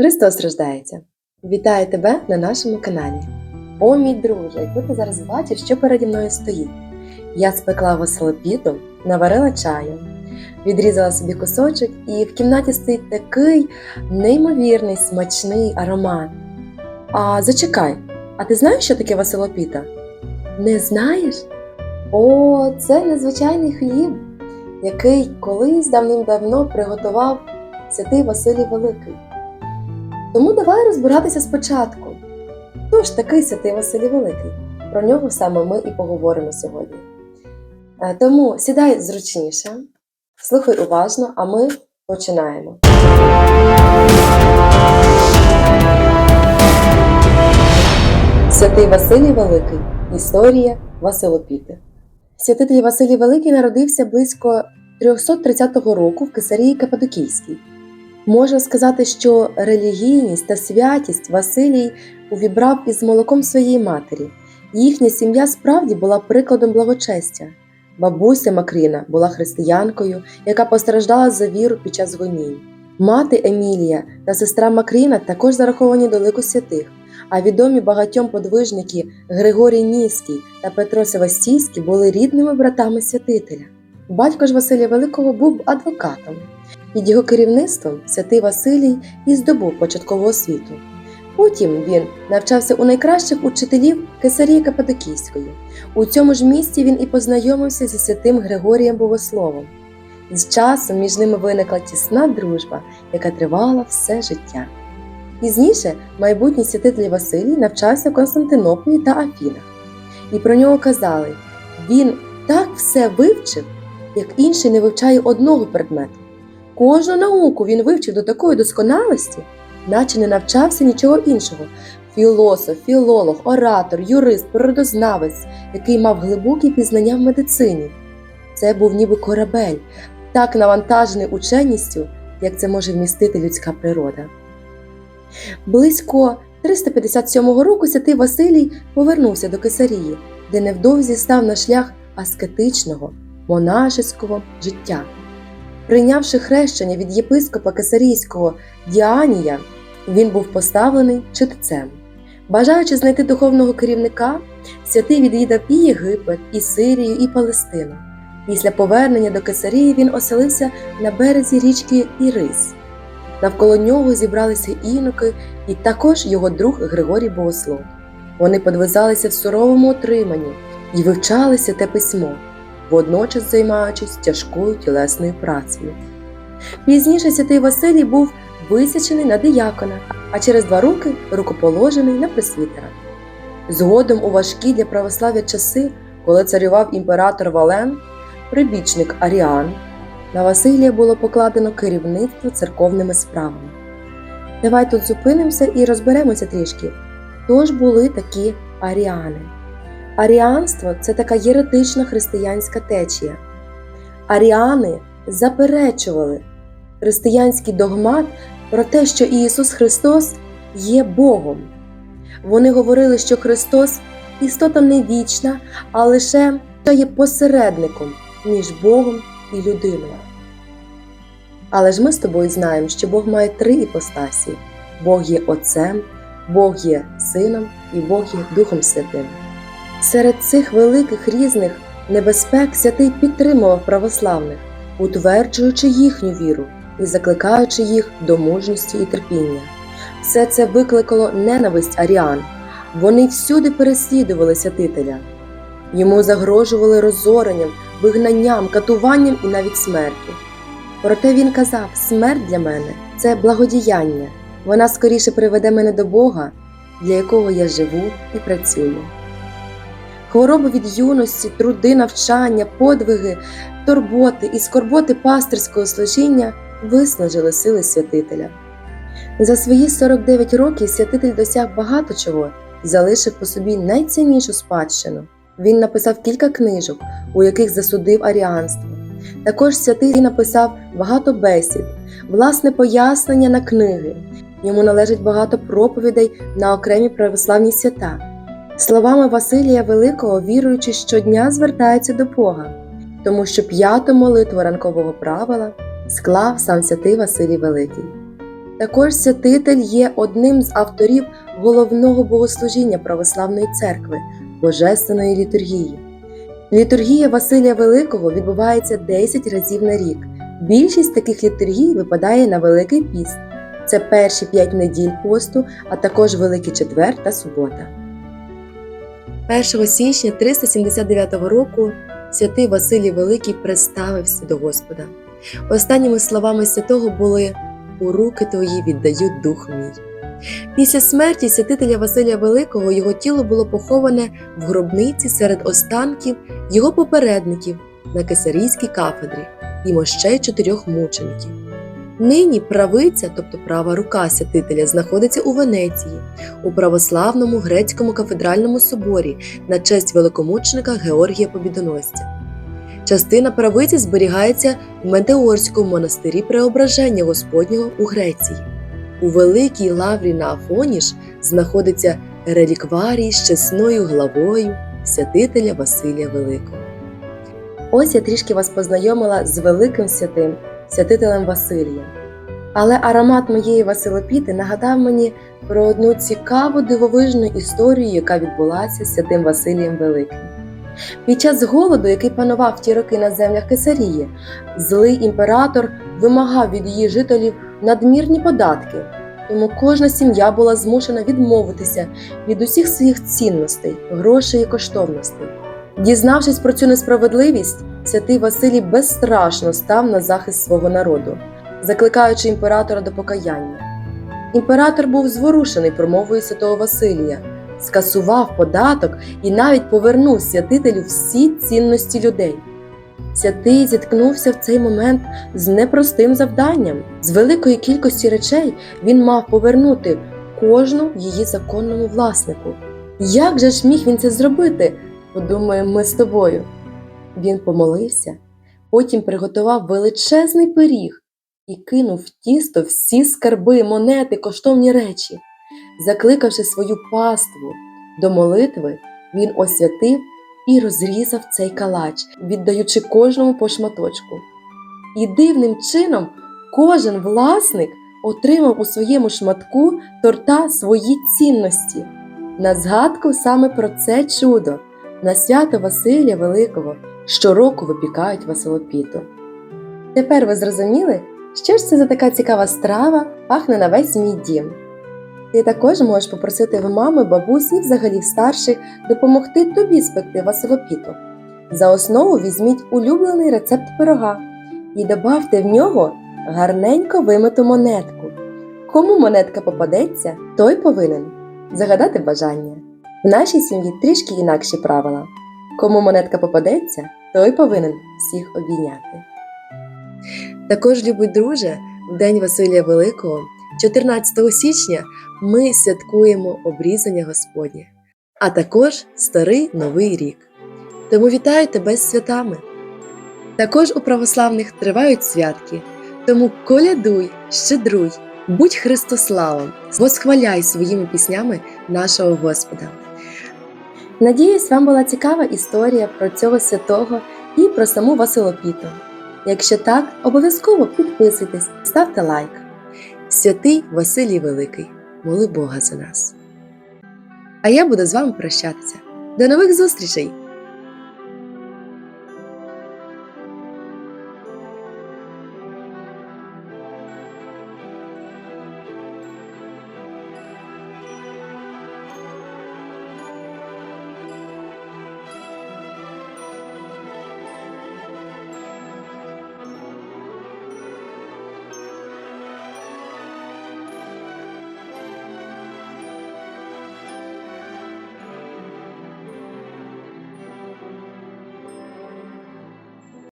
Христос рождається! Вітаю тебе на нашому каналі. О, мій друже, якби ти зараз бачиш, що переді мною стоїть. Я спекла веселопіту, наварила чаю, відрізала собі кусочок, і в кімнаті стоїть такий неймовірний смачний аромат. А зачекай, а ти знаєш, що таке веселопіта? Не знаєш? О, це незвичайний хліб, який колись давним-давно приготував святий Василій Великий. Тому давай розбиратися спочатку. Хто ж такий святий Василій Великий? Про нього саме ми і поговоримо сьогодні. Е, Тому сідай зручніше, слухай уважно, а ми починаємо. Святий Василій Великий. Історія Василопіти. Святитель Василій Великий народився близько 330 року в Кесарії Каппадокійській. Можна сказати, що релігійність та святість Василій увібрав із молоком своєї матері. Їхня сім'я справді була прикладом благочестя. Бабуся Макріна була християнкою, яка постраждала за віру під час гонінь. Мати Емілія та сестра Макріна також зараховані до лику святих, а відомі багатьом подвижники Григорій Ніський та Петро Севастійський були рідними братами святителя. Батько ж Василія Великого був адвокатом. Під його керівництвом святий Василій і здобув початкову освіту. Потім він навчався у найкращих учителів Кесарії Каппадокійської. У цьому ж місці він і познайомився зі святим Григорієм Богословом. З часом між ними виникла тісна дружба, яка тривала все життя. Пізніше майбутній святитель Василій навчався в Константинополі та Афінах. І про нього казали: він так все вивчив, як інший не вивчає одного предмету. Кожну науку він вивчив до такої досконалості, наче не навчався нічого іншого. Філософ, філолог, оратор, юрист, природознавець, який мав глибокі пізнання в медицині. Це був ніби корабель, так навантажений ученістю, як це може вмістити людська природа. Близько 357 року святий Василій повернувся до Кесарії, де невдовзі став на шлях аскетичного, монашеського життя. Прийнявши хрещення від єпископа Кесарійського Діанія, він був поставлений читцем. Бажаючи знайти духовного керівника, святий відвідав і Єгипет, і Сирію, і Палестину. Після повернення до Кесарії він оселився на березі річки Ірис. Навколо нього зібралися іноки і також його друг Григорій Богослов. Вони подвизалися в суровому отриманні і вивчали те письмо, водночас займаючись тяжкою тілесною працею. Пізніше святий Василій був висячений на диякона, а через два роки рукоположений на пресвітера. Згодом у важкі для православ'я часи, коли царював імператор Вален, прибічник Аріан, на Василія було покладено керівництво церковними справами. Давай тут зупинимося і розберемося трішки. Хто ж були такі аріани? Аріанство це така єретична християнська течія. Аріани заперечували християнський догмат про те, що Ісус Христос є Богом. Вони говорили, що Христос істота не вічна, а лише є посередником між Богом і людиною. Але ж ми з тобою знаємо, що Бог має три іпостасі: Бог є Отцем, Бог є Сином і Бог є Духом Святим. Серед цих великих різних небезпек святий підтримував православних, утверджуючи їхню віру і закликаючи їх до мужності і терпіння. Все це викликало ненависть аріан. Вони всюди переслідували святителя. Йому загрожували розоренням, вигнанням, катуванням і навіть смертю. Проте він казав: смерть для мене це благодіяння, вона скоріше приведе мене до Бога, для якого я живу і працюю. Хвороби від юності, труди, навчання, подвиги, турботи і скорботи пастирського служіння виснажили сили святителя. За свої 49 років святитель досяг багато чого і залишив по собі найціннішу спадщину. Він написав кілька книжок, у яких засудив аріанство. Також святий написав багато бесід, власне пояснення на книги. Йому належить багато проповідей на окремі православні свята. Словами Василія Великого, віруючи щодня звертаються до Бога, тому що п'яту молитву ранкового правила склав сам святий Василій Великий. Також святитель є одним з авторів головного богослужіння православної церкви Божественної літургії. Літургія Василія Великого відбувається 10 разів на рік. Більшість таких літургій випадає на Великий піст. Це перші п'ять неділь посту, а також Великий четвер та субота. 1 січня 379 року святий Василій Великий представився до Господа. Останніми словами святого були У руки твої віддаю дух мій. Після смерті святителя Василія Великого його тіло було поховане в гробниці серед останків його попередників на Кесарійській кафедрі і мощей чотирьох мучеників. Нині правиця, тобто права рука святителя, знаходиться у Венеції, у православному грецькому кафедральному соборі на честь великомученика Георгія Побідоносця. Частина правиці зберігається в Метеорському монастирі Преображення Господнього у Греції. У Великій лаврі на Афоні ж знаходиться релікварій з чесною главою святителя Василія Великого. Ось я трішки вас познайомила з великим святим, святителем Василієм. Але аромат моєї Василопіти нагадав мені про одну цікаву дивовижну історію, яка відбулася з святим Василієм Великим. Під час голоду, який панував в ті роки на землях Кесарії, злий імператор вимагав від її жителів надмірні податки, тому кожна сім'я була змушена відмовитися від усіх своїх цінностей, грошей і коштовностей. Дізнавшись про цю несправедливість, святий Василій безстрашно став на захист свого народу, закликаючи імператора до покаяння. Імператор був зворушений промовою святого Василія, скасував податок і навіть повернув святителю всі цінності людей. Святий зіткнувся в цей момент з непростим завданням. З великої кількості речей він мав повернути кожну її законному власнику. Як же ж міг він це зробити? Подумаємо ми з тобою. Він помолився, потім приготував величезний пиріг і кинув в тісто всі скарби, монети, коштовні речі. Закликавши свою паству до молитви, він освятив і розрізав цей калач, віддаючи кожному по шматочку. І дивним чином кожен власник отримав у своєму шматку торта свої цінності. На згадку саме про це чудо на свято Василія Великого щороку випікають Василопіту. Тепер ви зрозуміли, що ж це за така цікава страва пахне на весь мій дім. Ти також можеш попросити в мами, бабусі і взагалі старших допомогти тобі спекти Василопіту. За основу візьміть улюблений рецепт пирога і добавте в нього гарненько вимиту монетку. Кому монетка попадеться, той повинен загадати бажання. В нашій сім'ї трішки інакші правила. Кому монетка попадеться, той повинен всіх обійняти. Також, любий друже, в День Василія Великого, 14 січня, ми святкуємо обрізання Господнє, а також Старий Новий рік. Тому вітаю тебе з святами! Також у православних тривають святки, тому колядуй, щедруй, будь Христославом, восхваляй своїми піснями нашого Господа. Надіюсь, вам була цікава історія про цього святого і про саму Василопіту. Якщо так, обов'язково підписуйтесь, ставте лайк. Святий Василій Великий, моли Бога за нас. А я буду з вами прощатися. До нових зустрічей!